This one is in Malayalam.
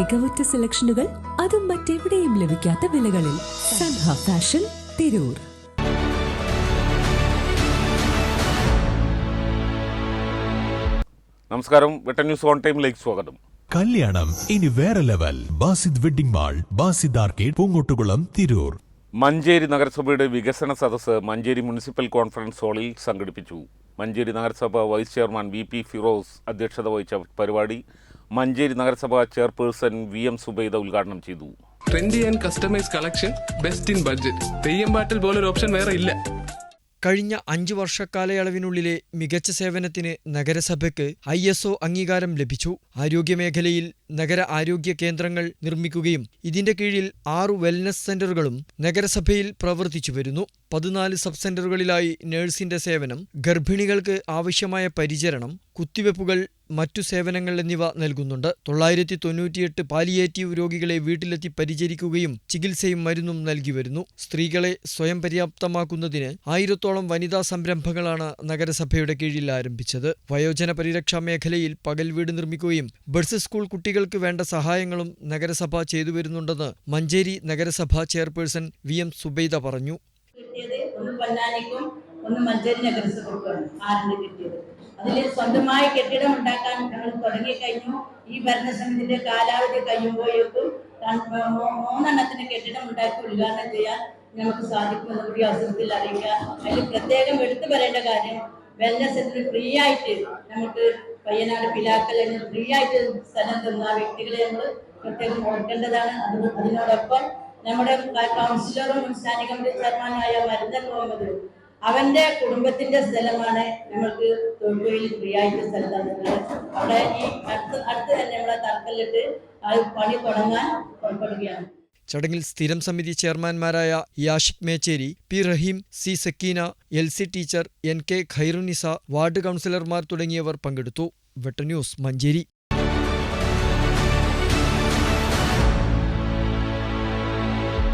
മികവുറ്റ സെലക്ഷനുകൾ അതും മറ്റെവിടെയും ലഭിക്കാത്ത വിലകളിൽ സൻഹ ഫാഷൻ തിരൂർ. നമസ്കാരം. വെട്ടൻ ന്യൂസ് ഓൺ ടൈമിലേക്ക് സ്വാഗതം. കല്യാണം ഇനി വേറെ level. Basid wedding mall Basid arcade Poongottukulam Tirur. Manjeri നഗരസഭയുടെ വികസന സദസ്സ് മഞ്ചേരി മുനിസിപ്പൽ കോൺഫറൻസ് ഹാളിൽ സംഘടിപ്പിച്ചു. മഞ്ചേരി നഗരസഭ vice chairman V P Firoz അധ്യക്ഷത വഹിച്ച പരിപാടി മഞ്ചേരി നഗരസഭാ ചെയർപേഴ്സൺ വി എം സുബൈദ ഉദ്ഘാടനം ചെയ്തു. Trendy and customise collection best in budget Theyyam പാട്ടിൽ പോലൊരു ഓപ്ഷൻ വേറെ ഇല്ല. കഴിഞ്ഞ അഞ്ചു വർഷക്കാലയളവിനുള്ളിലെ മികച്ച സേവനത്തിന് നഗരസഭയ്ക്ക് ഐ എസ് ഒ അംഗീകാരം ലഭിച്ചു. ആരോഗ്യമേഖലയിൽ നഗര ആരോഗ്യ കേന്ദ്രങ്ങൾ നിർമ്മിക്കുകയും ഇതിന്റെ കീഴിൽ ആറു വെൽനസ് സെന്ററുകളും നഗരസഭയിൽ പ്രവർത്തിച്ചു വരുന്നു. പതിനാല് സബ് സെന്ററുകളിലായി നഴ്സിന്റെ സേവനം ഗർഭിണികൾക്ക് ആവശ്യമായ പരിചരണം കുത്തിവെപ്പുകൾ മറ്റു സേവനങ്ങൾ എന്നിവ നൽകുന്നുണ്ട്. തൊള്ളായിരത്തി തൊണ്ണൂറ്റിയെട്ട് പാലിയേറ്റീവ് രോഗികളെ വീട്ടിലെത്തി പരിചരിക്കുകയും ചികിത്സയും മരുന്നും നൽകി വരുന്നു. സ്ത്രീകളെ സ്വയം പര്യാപ്തമാക്കുന്നതിന് ആയിരത്തോളം വനിതാ സംരംഭങ്ങളാണ് നഗരസഭയുടെ കീഴിൽ ആരംഭിച്ചത്. വയോജന പരിരക്ഷാ മേഖലയിൽ പകൽ വീട് നിർമ്മിക്കുകയും ബഡ്സ് സ്കൂൾ കുട്ടികൾക്ക് വേണ്ട സഹായങ്ങളും നഗരസഭ ചെയ്തു വരുന്നുണ്ടെന്ന് മഞ്ചേരി നഗരസഭ ചെയർപേഴ്സൺ വി എം സുബൈദ പറഞ്ഞു. ഒന്ന് മഞ്ചേരി കിട്ടിയത്. അതിൽ സ്വന്തമായി കെട്ടിടം ഉണ്ടാക്കാൻ ഞങ്ങൾ തുടങ്ങി കഴിഞ്ഞു. ഈ ഭരണസമിതിന്റെ കാലാവധി കഴിയുമ്പോഴേക്കും മൂന്നെണ്ണത്തിന് കെട്ടിടം ഉണ്ടാക്കി ഉദ്ഘാടനം ചെയ്യാൻ നമുക്ക് സാധിക്കുമെന്ന് കൂടി അവസരത്തിൽ അറിയിക്കുക. അതിൽ പ്രത്യേകം എടുത്തു പറയേണ്ട കാര്യം വെൽനസിന് ഫ്രീ ആയിട്ട് നമുക്ക് പയ്യനാട് പിലാക്കലിന് ഫ്രീ ആയിട്ട് സ്ഥലം തന്ന ആ വ്യക്തികളെ നമ്മൾ പ്രത്യേകം ഓർക്കേണ്ടതാണ്. അത് അതിനോടൊപ്പം നമ്മുടെ കൗൺസിലറും സംസ്ഥാന കമ്മിറ്റി ചെയർമാനായ അവന്റെ കുടുംബത്തിന്റെ സ്ഥലമാണ് നമ്മൾക്ക് തൊഴിൽ ഫ്രീയായിട്ട് സ്ഥലം തന്നിട്ടുള്ളത് അവിടെ ഈ അടുത്ത് അടുത്ത് തന്നെ നമ്മളെ തറക്കല്ലിട്ട് അത് പണി തുടങ്ങാൻ പുറപ്പെടുകയാണ്. ചടങ്ങിൽ സ്ഥിരം സമിതി ചെയർമാൻമാരായ Yashik Mecheri P Rahim C Sakeena L C teacher N K Khairunisa ward കൗൺസിലർമാർ തുടങ്ങിയവർ പങ്കെടുത്തു. വെട്ട ന്യൂസ് മഞ്ചേരി.